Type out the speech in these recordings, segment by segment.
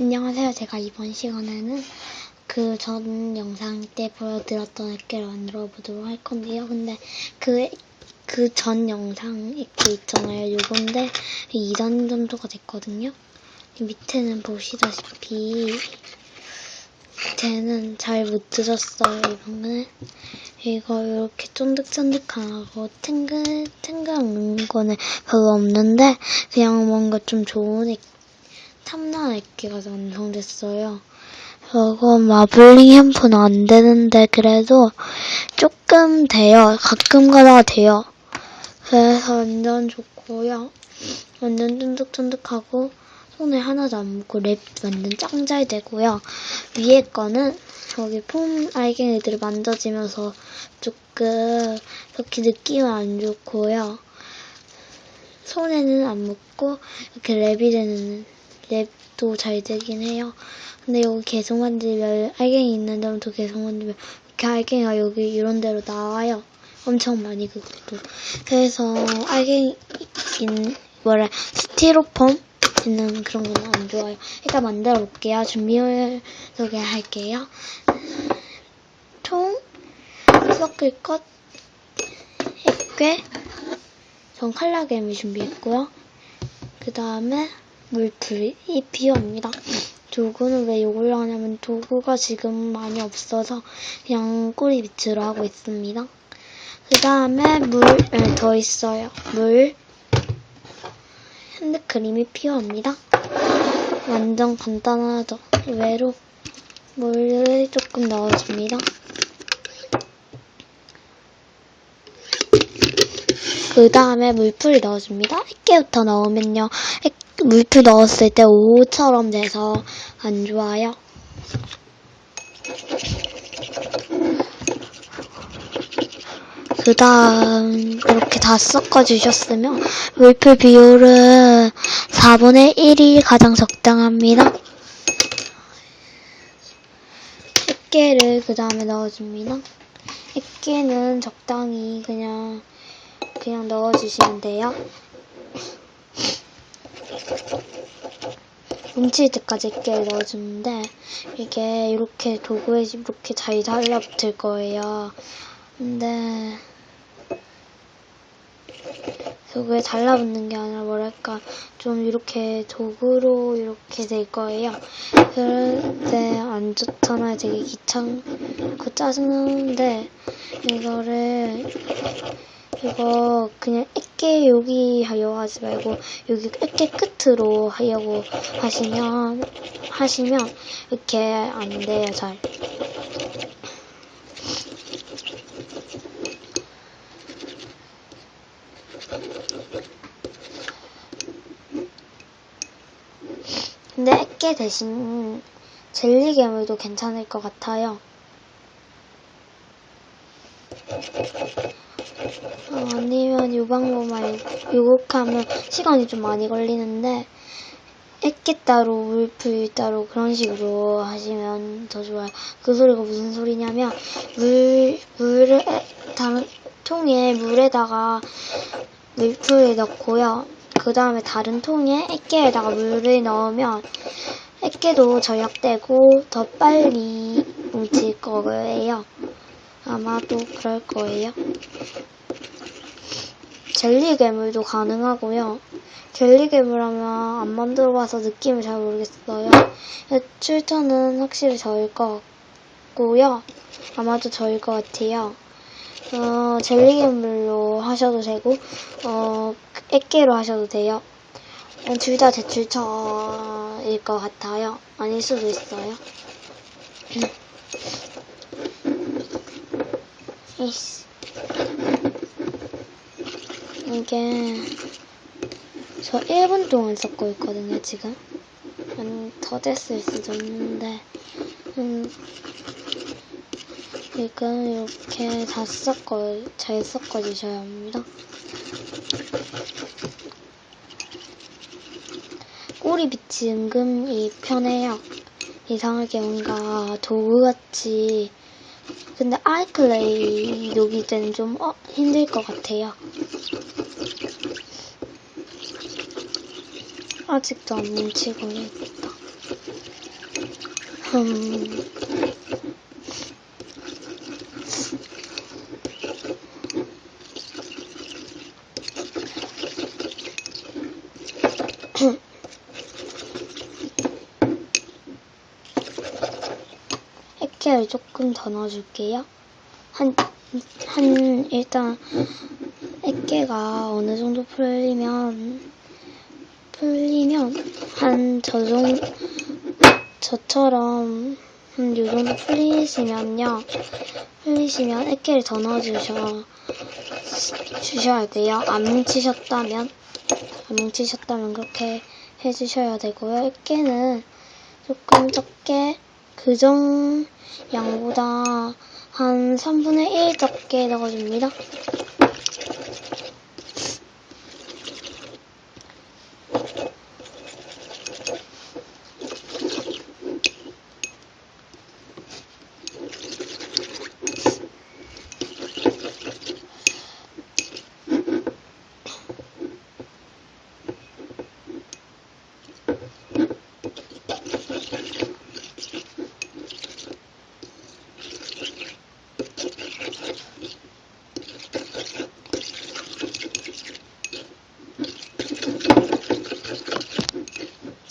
안녕하세요. 제가 이번 시간에는 그 전 영상 때 보여드렸던 액계를 만들어 보도록 할 건데요. 근데 그, 그 전 영상 액계 있잖아요. 요건데 2단 정도가 됐거든요. 이 밑에는 보시다시피 밑에는 잘 못 들었어요. 이번에 이거 이렇게 쫀득쫀득하고 탱글 탱글한 거는 별로 없는데 그냥 뭔가 좀 좋은 액 탐난 액기가 완성됐어요. 저거 마블링 햄프는 안 되는데 그래도 조금 돼요. 가끔 가다가 돼요. 그래서 완전 좋고요. 완전 쫀득쫀득하고 손에 하나도 안 묻고 랩 완전 짱 잘 되고요. 위에 거는 저기 폼 알갱이들을 만져지면서 조금 그렇게 느낌은 안 좋고요. 손에는 안 묻고 이렇게 랩이 되는 랩도 잘 되긴 해요. 근데 여기 계속 만들면 알갱이 있는 데부터 계속 만들면 이렇게 알갱이가 여기 이런 데로 나와요. 엄청 많이 그것도. 그래서 알갱이 인 뭐래 스티로폼 있는 그런 거는 안 좋아요. 일단 만들어 볼게요. 준비를 소개할게요. 총 섞을 것 액괴 전 칼라겜을 준비했고요. 그 다음에 물풀이 필요합니다. 도구는 왜 이걸로 하냐면 도구가 지금 많이 없어서 그냥 꼬리 밑으로 하고 있습니다. 그 다음에 물을 더 있어요. 물, 핸드크림이 필요합니다. 완전 간단하죠. 의외로 물을 조금 넣어줍니다. 그 다음에 물풀 넣어줍니다. 액계부터 넣으면요. 액- 물풀 넣었을 때 오처럼 돼서 안 좋아요. 그 다음 이렇게 다 섞어주셨으면 물풀 비율은 4분의 1이 가장 적당합니다. 액계를 그 다음에 넣어줍니다. 액계는 적당히 그냥 그냥 넣어주시면 돼요. 뭉칠 때까지 액계를 넣어주는데 이게 이렇게 도구에 이렇게 잘 달라붙을 거예요. 근데 도구에 달라붙는 게 아니라 뭐랄까 좀 이렇게 도구로 이렇게 될 거예요. 때안 좋잖아요. 되게 귀찮고 짜증나는데 이거를 이거 그냥 액계 여기 하려고 하지 말고 여기 액계 끝으로 하려고 하시면 하시면 이렇게 안 돼요 잘. 근데 액계 대신 젤리 괴물도 괜찮을 것 같아요. 어, 방법만 요곡하면 시간이 좀 많이 걸리는데 액계 따로 물풀 따로 그런 식으로 하시면 더 좋아요. 그 소리가 무슨 소리냐면 물 물을 에- 다른 통에 물에다가 물풀을 넣고요. 그 다음에 다른 통에 액계에다가 물을 넣으면 액계도 절약되고 더 빨리 뭉칠 거예요. 아마도 그럴 거예요. 젤리 괴물도 가능하고요. 젤리 괴물 하면 안 만들어봐서 느낌을 잘 모르겠어요. 출처는 확실히 저일 것 같고요. 아마도 저일 것 같아요. 어, 젤리 괴물로 하셔도 되고, 어, 액계로 하셔도 돼요. 어, 둘다 제 출처일 것 같아요. 아닐 수도 있어요. 이씨. 이게 저 1분 동안 섞고 있거든요, 지금. 음, 더 됐을 수도 있는데, 음, 지금 이렇게 다 섞어, 잘 섞어주셔야 합니다. 꼬리 빛이 은근히 편해요. 이상하게 뭔가 도구같이 근데 아이클레이 녹일 때는 좀 어, 힘들 것 같아요. 아직도 안 뭉치고 있다. 음, 액계를 조금 더 넣어줄게요. 한, 한, 일단, 액계가 어느 정도 풀리면, 풀리면, 한, 저 정도, 저처럼, 한, 요 정도 풀리시면요. 풀리시면 액계를 더 넣어주셔, 주셔야 돼요. 안 뭉치셨다면, 안 뭉치셨다면 그렇게 해주셔야 되고요. 액계는 조금 적게, 그정 양보다 한 3분의 1 적게 넣어줍니다.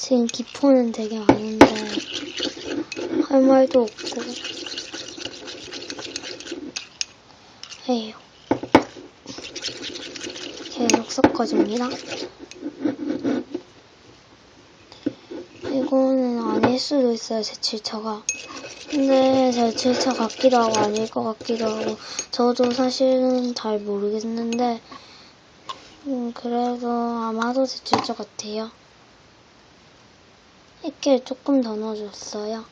지금 기포는 되게 많은데 할 말도 없고. 에휴. 계속 섞어줍니다. 이거는 아닐 수도 있어요 제칠차가. 근데 제칠차 같기도 하고 아닐 것 같기도 하고 저도 사실은 잘 모르겠는데 음, 그래도 아마도 제칠차 같아요 액기를 조금 더 넣어줬어요.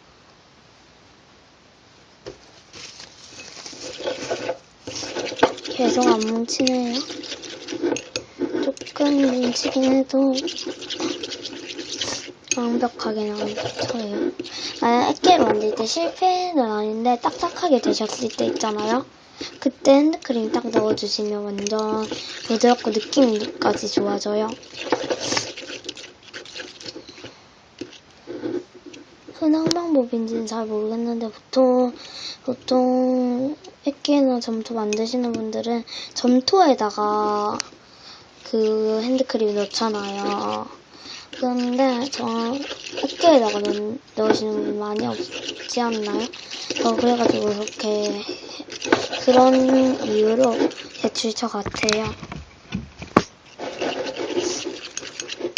계속 안 뭉치네요. 조금 뭉치긴 해도 완벽하게 나와요. 아, 액기를 만들 때 실패는 아닌데 딱딱하게 되셨을 때 있잖아요. 그때 핸드크림 딱 넣어주시면 완전 부드럽고 느낌까지 좋아져요. 흔한 방법인지는 잘 모르겠는데 보통 보통 액기나 점토 만드시는 분들은 점토에다가 그 핸드크림 넣잖아요. 그런데 저 액기에다가 넣, 넣으시는 분 많이 없지 않나요? 저 그래가지고 그렇게 그런 이유로 제출처 같아요.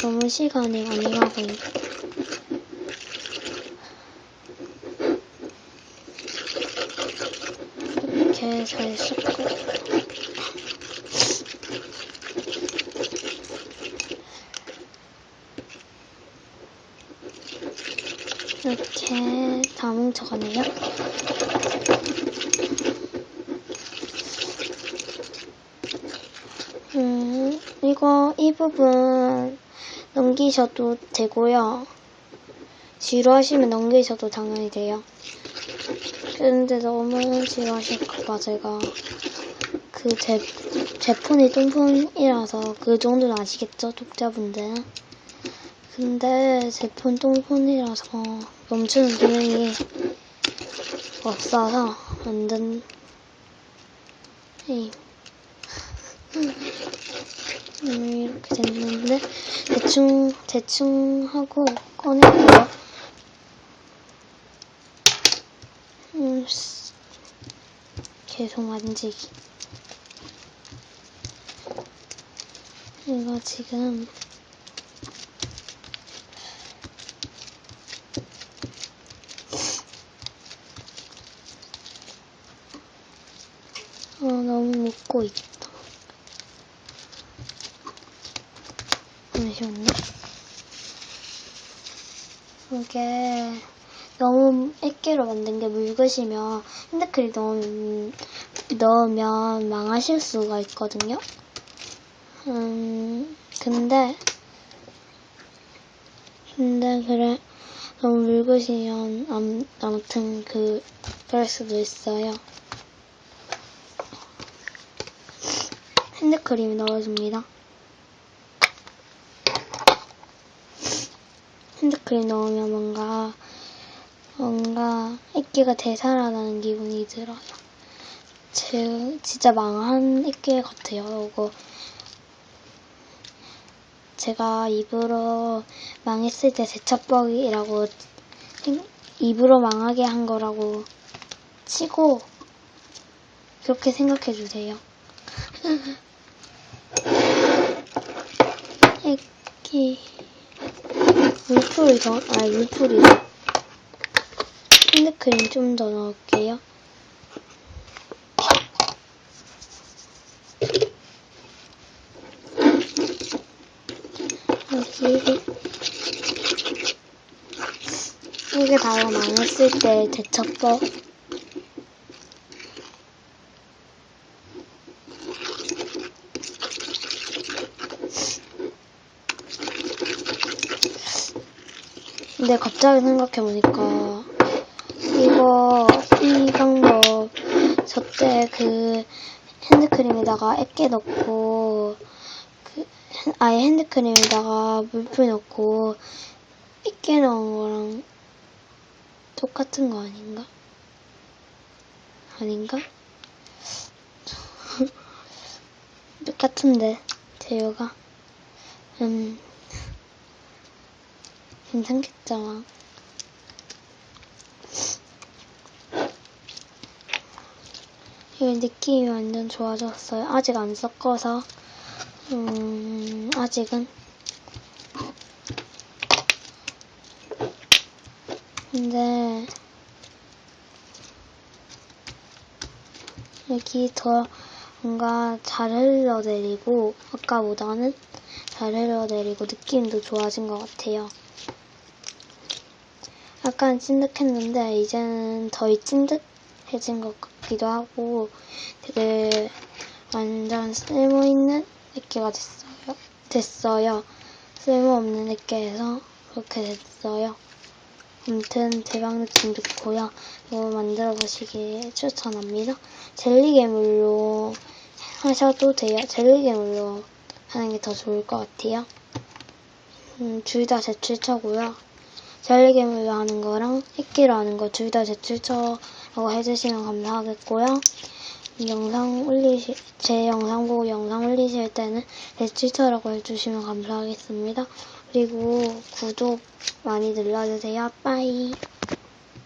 너무 시간이 많이 가고 있 이렇게 잘 섞고 이렇게 다 뭉쳐가네요. 음, 이거 이 부분 넘기셔도 되고요. 지루하시면 넘기셔도 당연히 돼요. 근데 너무 지루하실까봐 제가 그 제, 제 폰이 똥폰이라서 그 정도는 아시겠죠? 독자분들은. 근데 제 폰 똥폰이라서 멈추는 기능이 없어서 완전 이 음, 이렇게 됐는데 대충 대충 하고 꺼내고요. 음, 씨. 계속 만지기. 이거 지금 어, 너무 묻고 있다. 잠시만요. 이게 너무 액기로 만든 게 묽으시면 핸드크림 넣으면, 넣으면 망하실 수가 있거든요. 음, 근데, 근데 그래, 너무 묽으시면 암, 아무튼 그, 그럴 수도 있어요. 핸드크림 넣어줍니다. 핸드크림 넣으면 뭔가 뭔가 액기가 되살아나는 기분이 들어요. 제, 진짜 망한 액기 같아요, 이거. 제가 입으로 망했을 때 대처법이라고 생- 입으로 망하게 한 거라고 치고 그렇게 생각해 주세요. 액기 물풀 더, 아 물풀 이 핸드크림 좀 더 넣을게요. 여기 이게 바로 망했을 때 대처법. 근데 갑자기 생각해보니까 이거 이 방법 저 때 그 핸드크림에다가 액게 넣고 그 핸- 아예 핸드크림에다가 물풀 넣고 액게 넣은 거랑 똑같은 거 아닌가? 아닌가? 똑같은데 재료가 음 괜찮겠죠? 이 느낌이 완전 좋아졌어요. 아직 안 섞어서 음 아직은 근데 여기 더 뭔가 잘 흘러내리고 아까보다는 잘 흘러내리고 느낌도 좋아진 것 같아요. 약간 찐득했는데 이제는 더 찐득해진 것 같 기도 하고 되게 완전 쓸모있는 느끼가 됐어요. 됐어요. 쓸모없는 느끼에서 그렇게 됐어요. 아무튼 대박 느낌 좋고요. 이거 만들어 보시길 추천합니다. 젤리 괴물로 하셔도 돼요. 젤리 괴물로 하는 게 더 좋을 것 같아요. 음, 둘 다 제출처고요. 젤리 괴물로 하는 거랑 액기로 하는 거 둘 다 제출처 라고 해주시면 감사하겠고요. 이 영상 올리시, 제 영상 보고 영상 올리실 때는 제출처라고 해주시면 감사하겠습니다. 그리고 구독 많이 눌러주세요. 빠이.